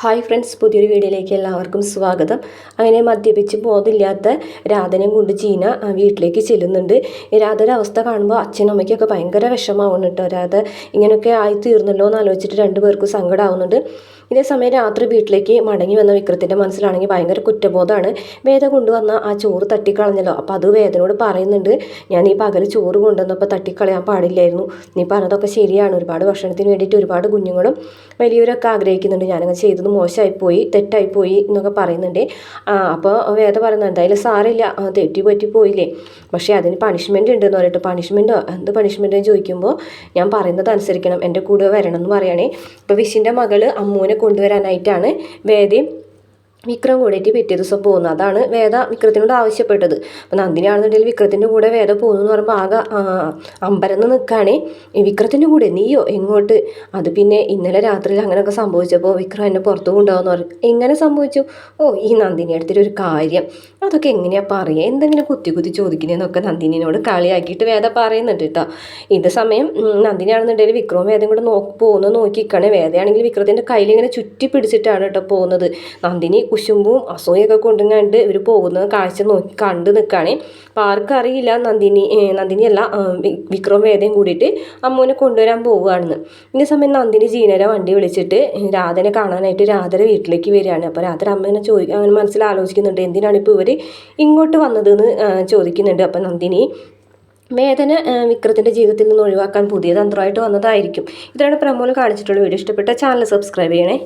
Hi friends പുതിയൊരു വീഡിയോയിലേക്ക് എല്ലാവർക്കും സ്വാഗതം. അങ്ങനെ മദ്യപിച്ച് ബോധമില്ലാത്ത രാധനയും കൊണ്ട് ജീന വീട്ടിലേക്ക് ചെല്ലുന്നുണ്ട്. രാധയുടെ അവസ്ഥ കാണുമ്പോൾ അച്ഛനും അമ്മയ്ക്കൊക്കെ ഭയങ്കര വിഷമാവുന്നു കേട്ടോ. രാധ ഇങ്ങനെയൊക്കെ ആയി തീർന്നല്ലോ എന്ന് ആലോചിച്ചിട്ട് രണ്ടുപേർക്കും സങ്കടമാവുന്നുണ്ട് ഇതേ സമയം രാത്രി വീട്ടിലേക്ക് മടങ്ങി വന്ന വിക്രത്തിന്റെ മനസ്സിലാണെങ്കിൽ ഭയങ്കര കുറ്റബോധമാണ്. വേദ കൊണ്ടുവന്ന ആ ചോറ് തട്ടിക്കളഞ്ഞല്ലോ. അപ്പോൾ അത് വേദനോട് പറയുന്നുണ്ട് ഞാൻ ഈ പകൽ ചോറ് കൊണ്ടുവന്നപ്പോൾ തട്ടിക്കളയാൻ പാടില്ലായിരുന്നു. നീ പറഞ്ഞതൊക്കെ ശരിയാണ്. ഒരുപാട് ഭക്ഷണത്തിന് വേണ്ടിയിട്ട് ഒരുപാട് കുഞ്ഞുങ്ങളും വലിയവരൊക്കെ ആഗ്രഹിക്കുന്നുണ്ട്. ഞാനങ്ങനെ ചെയ്തത് മോശമായിപ്പോയി തെറ്റായിപ്പോയി എന്നൊക്കെ പറയുന്നുണ്ട്. അപ്പോൾ വേദ പറയുന്നത് എന്തായാലും സാറില്ല തെറ്റി പറ്റി പോയില്ലേ. പക്ഷേ അതിന് പണിഷ്മെന്റ് ഉണ്ടെന്ന് പറഞ്ഞിട്ട് പണിഷ്മെന്റോ എന്ത് പണിഷ്മെന്റോ ചോദിക്കുമ്പോൾ ഞാൻ പറയുന്നത് അനുസരിക്കണം എന്റെ കൂടെ വരണം എന്ന് പറയുകയാണെ ഇപ്പോൾ വിഷിന്റെ മകൾ അമ്മൂനെ കൊണ്ടുവരാനായിട്ടാണ് വേദയും വിക്രം കൂടിയിട്ട് പിറ്റേ ദിവസം പോകുന്നു. അതാണ് വേദ വിക്രത്തിനോട് ആവശ്യപ്പെട്ടത്. അപ്പം നന്ദിനിയാണെന്നുണ്ടെങ്കിൽ വിക്രത്തിന്റെ കൂടെ വേദ പോകുന്നു എന്ന് പറയുമ്പോൾ ആകെ അമ്പരന്ന് നിൽക്കുകയാണേ വിക്രത്തിന്റെ കൂടെ നീയോ? എങ്ങോട്ട്? അത് പിന്നെ ഇന്നലെ രാത്രിയിൽ അങ്ങനെയൊക്കെ സംഭവിച്ചപ്പോൾ വിക്രം എന്നെ പുറത്ത് കൊണ്ടുപോകുന്ന പറയും എങ്ങനെ സംഭവിച്ചു? ഓ ഈ നന്ദിനി അടുത്തൊരു ഒരു കാര്യം. അതൊക്കെ എങ്ങനെയാ പറയുക എന്തെങ്കിലും കുത്തി കുത്തി ചോദിക്കുന്നതെന്നൊക്കെ നന്ദിനിയോട് കളിയാക്കിയിട്ട് വേദ പറയുന്നുണ്ട് കേട്ടോ. ഇത് സമയം നന്ദിനിയാണെന്നുണ്ടെങ്കിൽ വിക്രവും വേദയും കൂടെ നോക്കി പോകുന്നത് നോക്കിക്കണേ. വേദയാണെങ്കിൽ വിക്രത്തിന്റെ കയ്യിൽ ഇങ്ങനെ ചുറ്റി പിടിച്ചിട്ടാണ് കേട്ടോ പോകുന്നത്. നന്ദിനി കുശുമ്പും അസൂയൊക്കെ കൊണ്ടുങ്ങാണ്ട് ഇവർ പോകുന്നത് കാഴ്ച നോക്കി കണ്ട് നിൽക്കുകയാണ് അപ്പോൾ ആർക്കും അറിയില്ല നന്ദിനി നന്ദിനിയല്ല വിക്രം വേദയും കൂടിയിട്ട് അമ്മൂനെ കൊണ്ടുവരാൻ പോവുകയാണെന്ന്. ഇന്ന സമയം നന്ദിനി ജീനരെ വണ്ടി വിളിച്ചിട്ട് രാധനെ കാണാനായിട്ട് രാധര വീട്ടിലേക്ക് വരികയാണ്. അപ്പോൾ രാധര അമ്മേനെ ചോദിക്കുക അങ്ങനെ മനസ്സിൽ ആലോചിക്കുന്നുണ്ട് എന്തിനാണ് ഇപ്പോൾ ഇവർ ഇങ്ങോട്ട് വന്നതെന്ന് ചോദിക്കുന്നുണ്ട്. അപ്പോൾ നന്ദിനി വേദന വിക്രത്തിന്റെ ജീവിതത്തിൽ നിന്ന് ഒഴിവാക്കാൻ പുതിയ തന്ത്രമായിട്ട് വന്നതായിരിക്കും. ഇതാണ് പ്രമോൾ കാണിച്ചിട്ടുള്ള വീഡിയോ. ഇഷ്ടപ്പെട്ട ചാനൽ സബ്സ്ക്രൈബ് ചെയ്യണേ.